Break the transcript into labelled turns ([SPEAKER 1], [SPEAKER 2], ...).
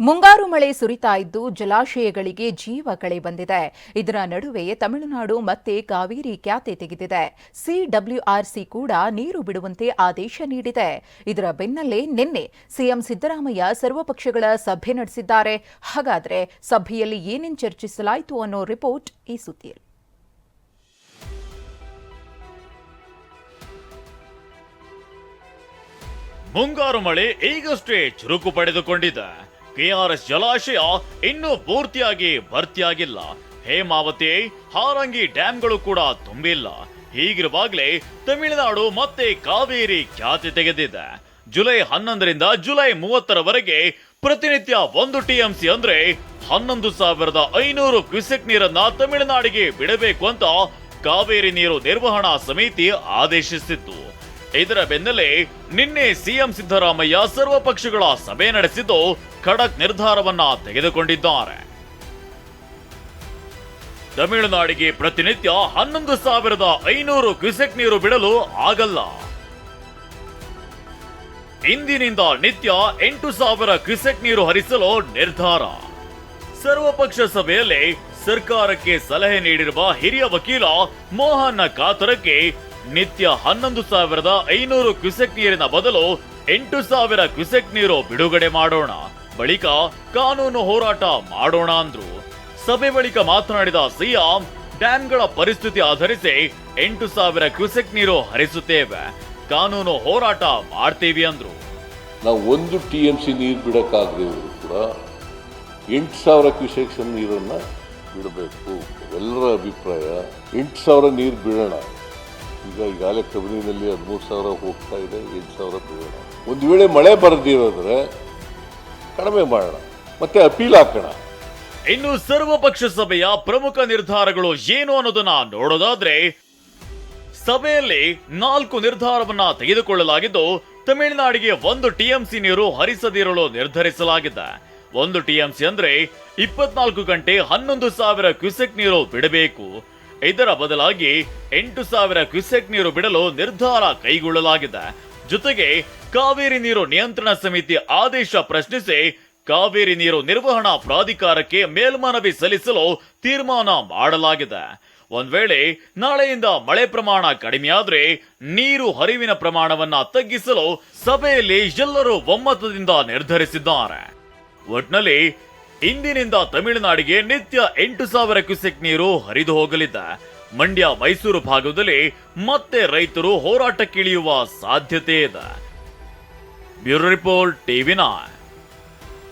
[SPEAKER 1] ಮುಂಗಾರು ಮಳೆ ಸುರಿತಾ ಇದ್ದು ಜಲಾಶಯಗಳಿಗೆ ಜೀವ ಕಳೆ ಬಂದಿದೆ. ಇದರ ನಡುವೆ ತಮಿಳುನಾಡು ಮತ್ತೆ ಕಾವೇರಿ ಖ್ಯಾತೆ ತೆಗೆದಿದೆ. ಸಿಡಬ್ಲ್ಯೂಆರ್ಸಿ ಕೂಡ ನೀರು ಬಿಡುವಂತೆ ಆದೇಶ ನೀಡಿದೆ. ಇದರ ಬೆನ್ನಲ್ಲೇ ನಿನ್ನೆ ಸಿಎಂ ಸಿದ್ದರಾಮಯ್ಯ ಸರ್ವಪಕ್ಷಗಳ ಸಭೆ ನಡೆಸಿದ್ದಾರೆ. ಹಾಗಾದರೆ ಸಭೆಯಲ್ಲಿ ಏನೇನು ಚರ್ಚಿಸಲಾಯಿತು ಅನ್ನೋ ರಿಪೋರ್ಟ್ ಈ ಸುದ್ದಿಯಲ್ಲಿ.
[SPEAKER 2] ಮುಂಗಾರು ಮಳೆ ಈಗಷ್ಟೇ ಚುರುಕು ಪಡೆದುಕೊಂಡಿದೆ. ಕೆಆರ್ಎಸ್ ಜಲಾಶಯ ಇನ್ನೂ ಪೂರ್ತಿಯಾಗಿ ಭರ್ತಿಯಾಗಿಲ್ಲ. ಹೇಮಾವತಿ, ಹಾರಂಗಿ ಡ್ಯಾಂಗಳು ಕೂಡ ತುಂಬಿಲ್ಲ. ಹೀಗಿರುವಾಗಲೇ ತಮಿಳುನಾಡು ಮತ್ತೆ ಕಾವೇರಿ ಖ್ಯಾತಿ ತೆಗೆದಿದೆ. ಜುಲೈ ಹನ್ನೊಂದರಿಂದ ಜುಲೈ ಮೂವತ್ತರವರೆಗೆ ಪ್ರತಿನಿತ್ಯ ಒಂದು ಟಿಎಂಸಿ ಅಂದ್ರೆ ಹನ್ನೊಂದು ಸಾವಿರದ ಐನೂರು ಕ್ಯೂಸೆಕ್ ನೀರನ್ನ ತಮಿಳುನಾಡಿಗೆ ಬಿಡಬೇಕು ಅಂತ ಕಾವೇರಿ ನೀರು ನಿರ್ವಹಣಾ ಸಮಿತಿ ಆದೇಶಿಸಿತ್ತು. ಇದರ ಬೆನ್ನಲ್ಲೇ ನಿನ್ನೆ ಸಿಎಂ ಸಿದ್ದರಾಮಯ್ಯ ಸರ್ವಪಕ್ಷಗಳ ಸಭೆ ನಡೆಸಿದ್ದು ಖಡಕ್ ನಿರ್ಧಾರವನ್ನ ತೆಗೆದುಕೊಂಡಿದ್ದಾರೆ. ತಮಿಳುನಾಡಿಗೆ ಪ್ರತಿನಿತ್ಯ ಹನ್ನೊಂದು ಸಾವಿರದ ಐನೂರು ಕ್ಯೂಸೆಕ್ ನೀರು ಬಿಡಲು ಆಗಲ್ಲ. ಇಂದಿನಿಂದ ನಿತ್ಯ ಎಂಟು ಸಾವಿರ ಕ್ಯೂಸೆಕ್ ನೀರು ಹರಿಸಲು ನಿರ್ಧಾರ. ಸರ್ವಪಕ್ಷ ಸಭೆಯಲ್ಲಿ ಸರ್ಕಾರಕ್ಕೆ ಸಲಹೆ ನೀಡಿರುವ ಹಿರಿಯ ವಕೀಲ ಮೋಹನ್ ಕಾತರಕ್ಕೆ ನಿತ್ಯ ಹನ್ನೊಂದು ಸಾವಿರದ ಐನೂರು ಕ್ಯೂಸೆಕ್ ನೀರಿನ ಬದಲು ಎಂಟು ಸಾವಿರ ಕ್ಯೂಸೆಕ್ ನೀರು ಬಿಡುಗಡೆ ಮಾಡೋಣ. ಬಳಿಕ ಕಾನೂನು ಹೋರಾಟ ಮಾಡೋಣ ಅಂದ್ರು. ಸಭೆ ಬಳಿಕ ಮಾತನಾಡಿದ ಸಿಎಂ ಡ್ಯಾಂಗಳ ಪರಿಸ್ಥಿತಿ ಆಧರಿಸಿ ಎಂಟು ಸಾವಿರ ಕ್ಯೂಸೆಕ್ ನೀರು ಹರಿಸುತ್ತೇವೆ. ಕಾನೂನು ಹೋರಾಟ ಮಾಡ್ತೀವಿ ಅಂದ್ರು.
[SPEAKER 3] ನಾವು ಒಂದು ಟಿ ಎಂ ಸಿ ನೀರು ಬಿಡೋಕ್ಕಾಗದೆ ಕೂಡ ಎಂಟು ಸಾವಿರ ಕ್ಯೂಸೆಕ್ಸ್ ನೀರನ್ನು ಬಿಡಬೇಕು. ಎಲ್ಲರ ಅಭಿಪ್ರಾಯ, ಎಂಟು ಸಾವಿರ ನೀರು ಬಿಡೋಣ. ಈಗ ಈಗಾಗಲೇ ಕಬಿನಿನಲ್ಲಿ ಹದಿಮೂರು ಸಾವಿರ ಹೋಗ್ತಾ ಇದೆ, ಎಂಟು ಸಾವಿರ ಬಿಡೋಣ ಒಂದು ವೇಳೆ ಮಳೆ ಬರದಿರೋದ್ರೆ ಕಡಿಮೆ ಮಾಡೋಣ, ಮತ್ತೆ ಅಪೀಲ್ ಹಾಕೋಣ.
[SPEAKER 2] ಇನ್ನು ಸರ್ವಪಕ್ಷ ಸಭೆಯ ಪ್ರಮುಖ ನಿರ್ಧಾರಗಳು ಏನು ಅನ್ನೋದನ್ನ ನೋಡೋದಾದ್ರೆ, ಸಭೆಯಲ್ಲಿ ನಾಲ್ಕು ನಿರ್ಧಾರವನ್ನ ತೆಗೆದುಕೊಳ್ಳಲಾಗಿದ್ದು, ತಮಿಳುನಾಡಿಗೆ ಒಂದು ಟಿಎಂಸಿ ನೀರು ಹರಿಸದಿರಲು ನಿರ್ಧರಿಸಲಾಗಿದೆ. ಒಂದು ಟಿಎಂಸಿ ಅಂದ್ರೆ ಇಪ್ಪತ್ನಾಲ್ಕು ಗಂಟೆ ಹನ್ನೊಂದು ಸಾವಿರ ಕ್ಯೂಸೆಕ್ ನೀರು ಬಿಡಬೇಕು. ಇದರ ಬದಲಾಗಿ ಎಂಟು ಸಾವಿರ ಕ್ಯೂಸೆಕ್ ನೀರು ಬಿಡಲು ನಿರ್ಧಾರ ಕೈಗೊಳ್ಳಲಾಗಿದೆ. ಜೊತೆಗೆ ಕಾವೇರಿ ನೀರು ನಿಯಂತ್ರಣ ಸಮಿತಿ ಆದೇಶ ಪ್ರಶ್ನಿಸಿ ಕಾವೇರಿ ನೀರು ನಿರ್ವಹಣಾ ಪ್ರಾಧಿಕಾರಕ್ಕೆ ಮೇಲ್ಮನವಿ ಸಲ್ಲಿಸಲು ತೀರ್ಮಾನ ಮಾಡಲಾಗಿದೆ. ಒಂದ್ ವೇಳೆ ನಾಳೆಯಿಂದ ಮಳೆ ಪ್ರಮಾಣ ಕಡಿಮೆಯಾದ್ರೆ ನೀರು ಹರಿವಿನ ಪ್ರಮಾಣವನ್ನ ತಗ್ಗಿಸಲು ಸಭೆಯಲ್ಲಿ ಎಲ್ಲರೂ ಒಮ್ಮತದಿಂದ ನಿರ್ಧರಿಸಿದ್ದಾರೆ. ಒಟ್ನಲ್ಲಿ ಇಂದಿನಿಂದ ತಮಿಳುನಾಡಿಗೆ ನಿತ್ಯ ಎಂಟು ಸಾವಿರ ಕ್ಯೂಸೆಕ್ ನೀರು ಹರಿದು ಹೋಗಲಿದೆ. ಮಂಡ್ಯ, ಮೈಸೂರು ಭಾಗದಲ್ಲಿ ಮತ್ತೆ ರೈತರು ಹೋರಾಟಕ್ಕಿಳಿಯುವ ಸಾಧ್ಯತೆ ಇದೆ. Bureau report, TV nine.